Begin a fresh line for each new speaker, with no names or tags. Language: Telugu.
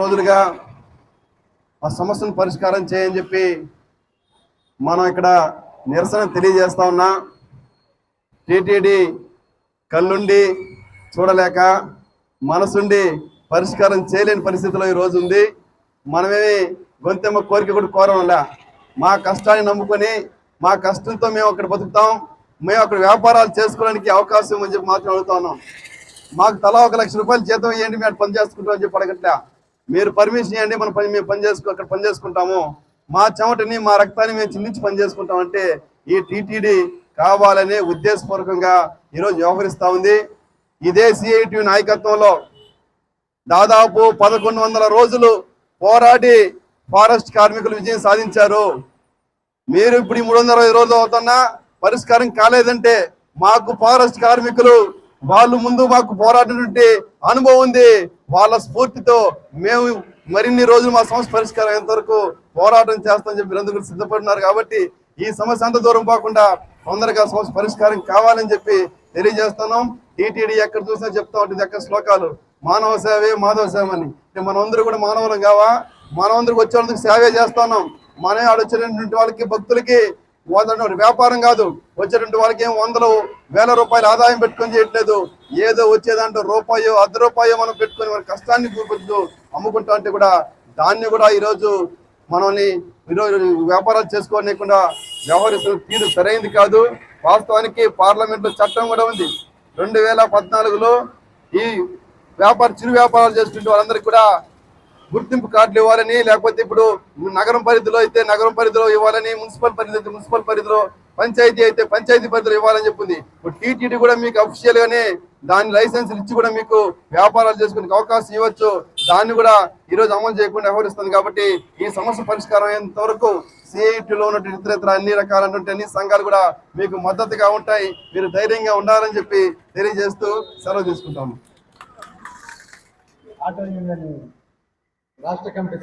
రోజులుగా ఆ సమస్యను పరిష్కారం చేయని చెప్పి మనం ఇక్కడ నిరసన తెలియజేస్తా ఉన్నా. టీటీడీ కళ్ళుండి చూడలేక మనసుండి పరిష్కారం చేయలేని పరిస్థితిలో ఈ ఉంది. మనమేమి గొంతెమ్మ కోరిక కూడా కోరంలా మా కష్టాన్ని నమ్ముకొని మా కష్టంతో మేము అక్కడ బతుకుతాం. మేము అక్కడ వ్యాపారాలు చేసుకోవడానికి అవకాశం అని చెప్పి మాత్రం అడుగుతా ఉన్నాం. మాకు తలా ఒక లక్ష రూపాయలు జీతం ఇవ్వండి మేము పని చేసుకుంటాం అని చెప్పి అడగట్లే. మీరు పర్మిషన్ ఇవ్వండి మనం పని మేము పని చేసుకు అక్కడ పని చేసుకుంటాము. మా చెమటని మా రక్తాన్ని మేము చిందించి పని చేసుకుంటాం అంటే ఈ టీటీడీ కావాలనే ఉద్దేశపూర్వకంగా ఈరోజు వ్యవహరిస్తూ ఉంది. ఇదే సిఐటి నాయకత్వంలో దాదాపు పదకొండు వందల రోజులు పోరాడి ఫారెస్ట్ కార్మికులు విజయం సాధించారు. మీరు ఇప్పుడు ఈ మూడు వందల ఇరవై రోజులు అవుతున్నా పరిష్కారం కాలేదంటే మాకు ఫారెస్ట్ కార్మికులు వాళ్ళు ముందు మాకు పోరాడినటువంటి అనుభవం ఉంది. వాళ్ళ స్ఫూర్తితో మేము మరిన్ని రోజులు మా సమస్య పరిష్కారం అయ్యేంత వరకు పోరాటం చేస్తామని చెప్పి అందుకు సిద్ధపడినారు కాబట్టి ఈ సమస్య అంత దూరం పోకుండా తొందరగా సమస్య పరిష్కారం కావాలని చెప్పి తెలియజేస్తున్నాం. టీటీడీ ఎక్కడ చూసినా చెప్తా ఉంటుంది ఎక్కడ శ్లోకాలు? మానవ సేవే మాధవ సేవ అని. మనమందరూ కూడా మానవులం కావా? మనమందరికి వచ్చేందుకు సేవే చేస్తున్నాం. మనమే ఆడొచ్చినటువంటి వాళ్ళకి భక్తులకి వాళ్ళ వ్యాపారం కాదు. వచ్చేటువంటి వాళ్ళకి ఏం వందలు వేల రూపాయలు ఆదాయం పెట్టుకొని చేయట్లేదు. ఏదో వచ్చేదాంట్లో రూపాయో అర్ధ రూపాయో మనం పెట్టుకొని మన కష్టాన్ని చూపించు అమ్ముకుంటా అంటే కూడా దాన్ని కూడా ఈరోజు మనల్ని ఈరోజు వ్యాపారాలు చేసుకోలేకుండా వ్యవహరిస్తున్న తీరు సరైనది కాదు. వాస్తవానికి పార్లమెంట్లో చట్టం కూడా ఉంది. రెండు వేల పద్నాలుగులో ఈ వ్యాపార చిరు వ్యాపారాలు చేస్తుంటే వాళ్ళందరికీ కూడా గుర్తింపు కార్డులు ఇవ్వాలని లేకపోతే ఇప్పుడు నగరం పరిధిలో అయితే నగరం పరిధిలో ఇవ్వాలని మున్సిపల్ పరిధి అయితే మున్సిపల్ పరిధిలో పంచాయతీ అయితే పంచాయతీ పరిధిలో ఇవ్వాలని చెప్పింది. ఇప్పుడు టీటీడీ కూడా మీకు అఫీషియల్ గానే దాని లైసెన్స్ ఇచ్చి కూడా మీకు వ్యాపారాలు చేసుకునే అవకాశం ఇవ్వచ్చు. దాన్ని కూడా ఈ రోజు అమలు చేయకుండా వ్యవహరిస్తుంది కాబట్టి ఈ సమస్య పరిష్కారం అయ్యేంత వరకు సిఐటిలో ఉన్నటువంటి ఇతర అన్ని రకాలైనటువంటి అన్ని సంఘాలు కూడా మీకు మద్దతుగా ఉంటాయి. మీరు ధైర్యంగా ఉండాలని చెప్పి తెలియజేస్తూ సెలవు తీసుకుంటాము.
ఆటో యూనియన్ రాష్ట్ర కమిటీ